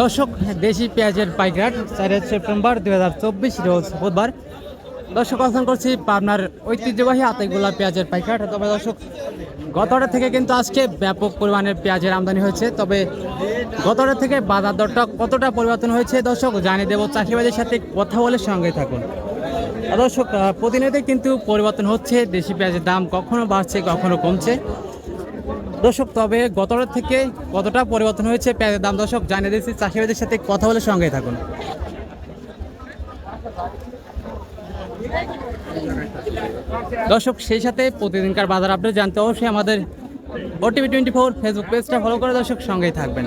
দর্শক, দেশি পেঁয়াজের পাইকার চার সেপ্টেম্বর দুই হাজার চব্বিশ রোজ বুধবার। দর্শক, অবস্থান করছি আপনার ঐতিহ্যবাহী আতাইগুলা পেঁয়াজের পাইকার। তবে দর্শক গতটা থেকে কিন্তু আজকে ব্যাপক পরিমাণের পেঁয়াজের আমদানি হয়েছে। তবে গতটা থেকে বাজার দরটা কতটা পরিবর্তন হয়েছে, দর্শক, জানিয়ে দেবো চাষিবাদের সাথে কথা বলে সঙ্গে থাকুন। দর্শক প্রতিনিয়ত কিন্তু পরিবর্তন হচ্ছে। দেশি পেঁয়াজের দাম কখনো বাড়ছে, কখনো কমছে। দর্শক, তবে গতটা থেকে কতটা পরিবর্তন হয়েছে পেঁয়াজের দাম? দর্শক, জানিয়ে দিচ্ছি চাষিবাদের সাথে কথা বলে সঙ্গে থাকুন। দর্শক, সেই সাথে প্রতিদিনকার বাজার আপডেট জানতে অবশ্যই আমাদের ওটিভি টোয়েন্টি ফোর ফেসবুক পেজটা ফলো করে দর্শক সঙ্গেই থাকবেন।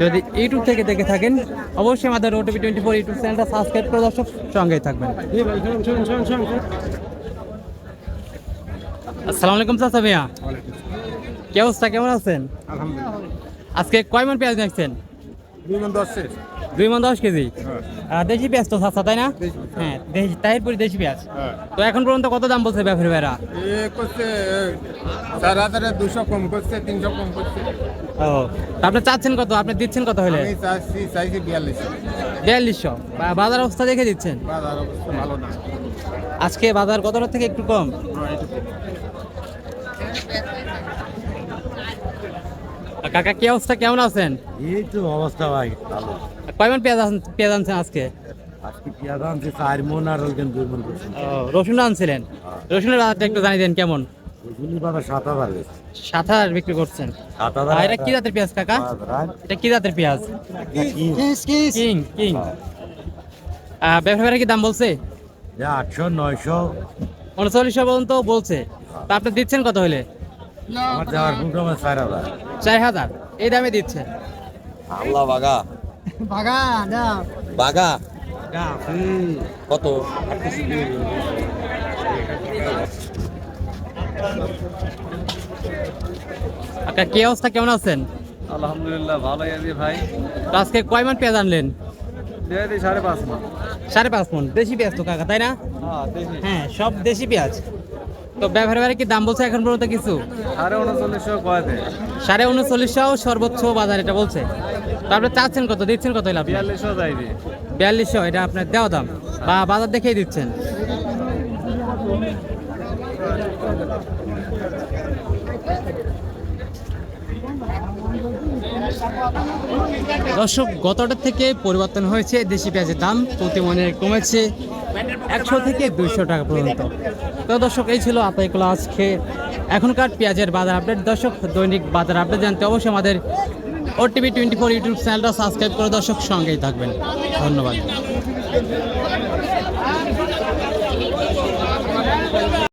যদি ইউটিউব থেকে দেখে থাকেন, অবশ্যই আমাদের ওটিভি টোয়েন্টি ফোর ইউটিউব চ্যানেলটা সাবস্ক্রাইব করে দর্শক সঙ্গেই থাকবেন। আসসালামু আলাইকুম ভাইয়া। কি অবস্থা? কেমন আছেন? আলহামদুলিল্লাহ। আজকে কয় মন পেঁয়াজ নিচ্ছেন দুই মন দশ দুই মন দশ কেজি? আহ, দেশি পেঁয়াজ তো চাচা তাই না? হ্যাঁ। দেশি তাহিরপুরি দেশি পেঁয়াজ। হ্যাঁ। তো এখন পর্যন্ত কত দাম বলছে ব্যাপারী ভাইরা? চার হাজারে দুশো কম করছে তিনশো কম করছে। ও আপনি চাচ্ছেন কত? আপনি দিচ্ছেন কত হলে? চাইছি বিয়াল্লিশ। বিয়াল্লিশশো। বাজার অবস্থা দেখে দিচ্ছেন? বাজার অবস্থা ভালো না। আজকে বাজার কতটা থেকে একটু কম? হ্যাঁ, কাকা কি অবস্থা? কেমন আছেন? এই তো অবস্থা ভাই ভালো। কয়মন পেঁয়াজ পেঁয়াজ আনছেন আজকে? আজকে পেঁয়াজ আনছে চার মন আর ওইখানে দুই মন রসুন আনছিলেন? রসুনের বাজারটা একটু জানিয়ে দেন কেমন? ওইগুলি বাবা সাত হাজার সাত হাজার বিক্রি করছেন? সাত এটা কি জাতের পেঁয়াজ কাকা? এটা কি জাতের পেঁয়াজ? কিং। কিং আহ, ব্যবসায়ীরা কি দাম বলছে? আটশো নয়শো। উনচল্লিশশো পর্যন্ত বলছে। তা আপনি দিচ্ছেন কত হলে? আমার যাওয়ার পুরো আমার চার হাজার। চার হাজার। এই দামে দিচ্ছে। আল্লাহ বাগা। বাগা কত? আপনার কি অবস্থা? কেমন আছেন? আলহামদুলিল্লাহ ভালোই আছি ভাই। আজকে কয় মান পেঁয়াজ আনলেন? সাড়ে পাঁচ মাস সাড়ে পাঁচ মন। দেশি পেঁয়াজ তো কাকা তাই না? হ্যাঁ হ্যাঁ সব দেশি পেঁয়াজ। তো ব্যবহারে কি দাম বলছে এখন পর্যন্ত কিছু? সাড়ে উনচল্লিশশো কয়তে সাড়ে উনচল্লিশশো সর্বোচ্চ বাজার এটা বলছে। তো আপনি চাচ্ছেন কত দিচ্ছেন কত আপনি বিয়াল্লিশশো যাইবি। বিয়াল্লিশশো এটা আপনার দেওয়া দাম। বা বাজার দেখেই দিচ্ছেন। দর্শক গতটার থেকে পরিবর্তন হয়েছে দেশি পেঁয়াজের দাম প্রতি মনে কমেছে। একশো থেকে দুইশো টাকা পর্যন্ত। তো দর্শক, এই ছিল আপাতগুলো আজকে এখনকার পেঁয়াজের বাজার আপডেট। দর্শক, দৈনিক বাজার আপডেট জানতে অবশ্যই আমাদের ওটিভি টোয়েন্টি ফোর ইউটিউব চ্যানেলটা সাবস্ক্রাইব করে দর্শক সঙ্গেই থাকবেন। ধন্যবাদ।